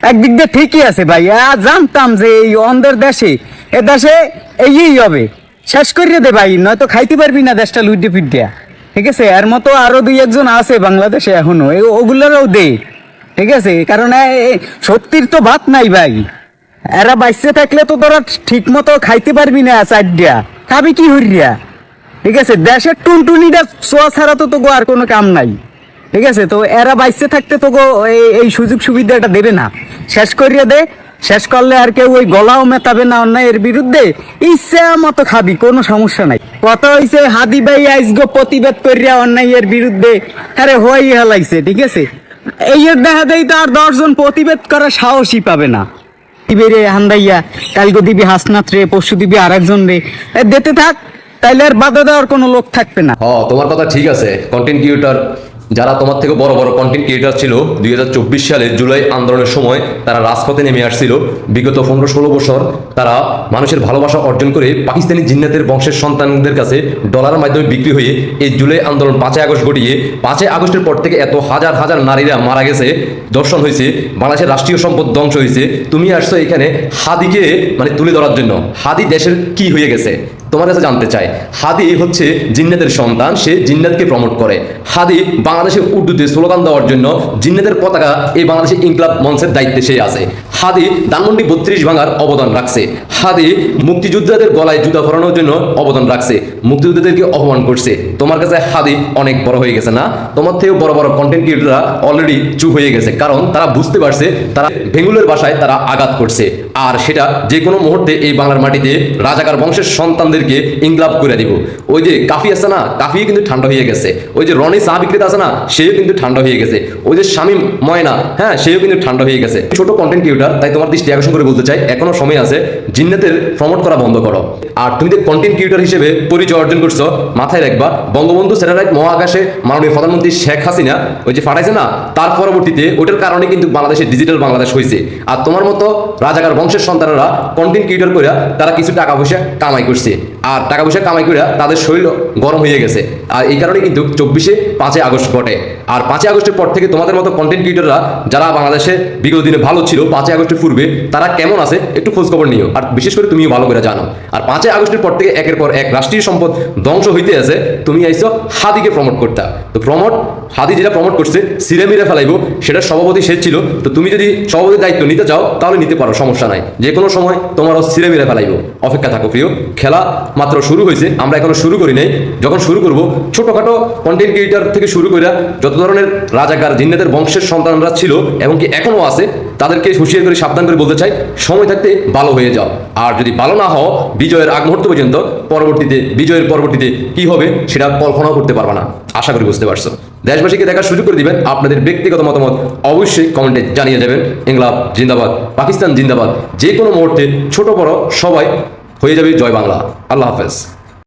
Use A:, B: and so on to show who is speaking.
A: একদিক দিয়ে ঠিকই আছে ভাই। জানতাম যে এই অন্ধের দেশে, এ দেশে এই হবে। শেষ করিয়ে দে ভাই, নয়তো খাইতে পারবি না দেশটা লুইটে পিটিয়া। ঠিক আছে? এর মতো আরও দুই একজন আছে বাংলাদেশে এখনও ওগুলোরও দে। ঠিক আছে? কারণ সত্যির তো ভাত নাই ভাই। এরা বাইসে থাকলে তো তোরা ঠিক মতো খাইতে পারবি না চারডিয়া খাবি কি হরিয়া ঠিক আছে? দেশের টুনটুনিটা ছোঁয়া ছাড়া তো তোকে আর কোনো কাম নাই। ঠিক আছে? তো এরা বাইসে থাকতে তোকে এই- সুযোগ সুবিধাটা দেবে না। শেষ করিয়ে দে। শেষ করলে আর কেউ ওই গলাও মেতাবে না অন্যায়ের বিরুদ্ধে। ইচ্ছা মতো খাবি, কোনো সমস্যা নাই। কত হইছে, হাদি ভাই আইসগো প্রতিবাদ করিয়া অন্যায়ের বিরুদ্ধে। আরে হই হেলাইছে, ঠিক আছে? এই দেখা দেয় তো আর দশজন প্রতিবাদ করার সাহসই পাবে না। রে হান্দাইয়া কালকে দিবি হাসনাথ রে, পরশু দিবি আর একজন রে থাক, তাইলে আর বাধা দেওয়ার কোনো লোক থাকবে না।
B: তোমার কথা ঠিক আছে যারা তোমার থেকে বড় বড় কন্টেন্ট ক্রিয়েটর ছিল, দুই হাজার চব্বিশ সালে জুলাই আন্দোলনের সময় তারা রাজপথে নেমে আসছিল। বিগত পনেরো ষোলো বছর তারা মানুষের ভালোবাসা অর্জন করে পাকিস্তানি জিন্নাতের বংশের সন্তানদের কাছে ডলারের মাধ্যমে বিক্রি হয়ে এই জুলাই আন্দোলন পাঁচই আগস্ট ঘটিয়ে, পাঁচই আগস্টের পর থেকে এত হাজার হাজার নারীরা মারা গেছে, দর্শন হয়েছে, বাংলাদেশের রাষ্ট্রীয় সম্পদ ধ্বংস হয়েছে। তুমি আসছো এখানে হাদিকে মানে তুলে ধরার জন্য। হাদি দেশের কি হয়ে গেছে? তোমার কাছে জানতে চাই। হাদি হচ্ছে জিন্নাতের সন্তান, সে জিন্নাতকে প্রমোট করে। হাদি বাংলাদেশের উর্দুতে স্লোগান দেওয়ার জন্য জিন্নাতের পতাকা এই বাংলাদেশের ইনকলাব মঞ্চের দায়িত্বে সে আছে। হাদি ধানমন্ডি বত্রিশ ভাঙার অবদান রাখছে। হাদি মুক্তিযোদ্ধাদের গলায় জুতা ফরানোর জন্য অবদান রাখছে। মুক্তিযোদ্ধাদেরকে অপমান করছে। তোমার কাছে হাদি অনেক বড় হয়ে গেছে না? তোমার থেকেও বড় বড় কন্টেন্ট ক্রিয়েটররা অলরেডি চুপ হয়ে গেছে। কারণ তারা বুঝতে পারছে, তারা ভেঙ্গুলের বাসায় তারা আঘাত করছে। আর সেটা যে কোনো মুহূর্তে এই বাংলার মাটিতে রাজাকার বংশের সন্তানদেরকে ইংলাব করে দিব। ওই যে কাফি আছে না কাফি কিন্তু ঠান্ডা হয়ে গেছে। ওই যে রনি চা বিক্রেতা আছে না, সেও কিন্তু ঠান্ডা হয়ে গেছে। ওই যে শামীম ময়না হ্যাঁ সেও কিন্তু ঠান্ডা হয়ে গেছে। ছোট কন্টেন্ট ক্রিয়েটার তাই তোমার দৃষ্টি আকর্ষণ করে বলতে চাই, এখনও সময় আছে, জিন্নাতের প্রমোট করা বন্ধ করো। আর তুমি যে কন্টেন্ট ক্রিয়েটর হিসেবে পরিচয় অর্জন করছ, মাথায় রাখবা, বঙ্গবন্ধু স্যাটেলাইট মহাকাশে মাননীয় প্রধানমন্ত্রী শেখ হাসিনা ওই যে ফাটাইছে না, তার পরবর্তীতে ওটার কারণে কিন্তু বাংলাদেশে ডিজিটাল বাংলাদেশ হয়েছে আর তোমার মতো রাজাকার বংশের সন্তানরা কন্টেন্ট ক্রিয়েটর করে তারা কিছু টাকা পয়সা কামাই করছে। আর টাকা পয়সা কামাই করে তাদের শরীর গরম হয়ে গেছে। আর এই কারণে কিন্তু চব্বিশে পাঁচই আগস্ট ঘটে আর পাঁচই আগস্টের পর থেকে তোমাদের মতো কন্টেন্ট ক্রিয়েটররা যারা বাংলাদেশে বিগত দিনে ভালো ছিল, পাঁচই আগস্টের পূর্বে তারা কেমন আছে একটু খোঁজ খবর নিও। আর বিশেষ করে তুমিও ভালো করে জানো। আর পাঁচই আগস্টের পর থেকে একের পর এক রাষ্ট্রীয় সম্পদ ধ্বংস হইতে আছে। তুমি আইসো হাদিকে প্রমোট করতা। তো প্রমোট হাদি যেটা প্রমোট করছে, সিরে মিরে ফেলাইবো, সেটা সভাপতি সে ছিল। তো তুমি যদি সভাপতির দায়িত্ব নিতে চাও, তাহলে নিতে পারো, সমস্যা নাই। যে কোনো সময় তোমারও সিরে মিরে ফেলাইবো। অপেক্ষা থাকো প্রিয়, খেলা মাত্র শুরু হয়েছে। আমরা এখনও শুরু করি নাই। যখন শুরু করব, ছোটখাটো কন্টেন্ট ক্রিয়েটার থেকে শুরু করে যত ধরনের রাজাকার জিন্নাতের বংশের সন্তানরা ছিল এবং কি এখনও আছে, তাদেরকে হুঁশিয়ার করে সাবধান করে বলতে চাই, সময় থাকতে ভালো হয়ে যাও। আর যদি ভালো না হও, বিজয়ের আগ মুহূর্ত পর্যন্ত পরবর্তীতে, বিজয়ের পরবর্তীতে কি হবে, সেটা কল্পনাও করতে পারবে না। আশা করি বুঝতে পারছ। দেশবাসীকে দেখার সুযোগ করে দিবেন, আপনাদের ব্যক্তিগত মতামত অবশ্যই কমেন্টে জানিয়ে যাবেন। ইংলাব জিন্দাবাদ, পাকিস্তান জিন্দাবাদ যে কোনো মুহূর্তে, ছোট বড়, সবাই হয়ে যাবে জয় বাংলা। আল্লাহ হাফেজ।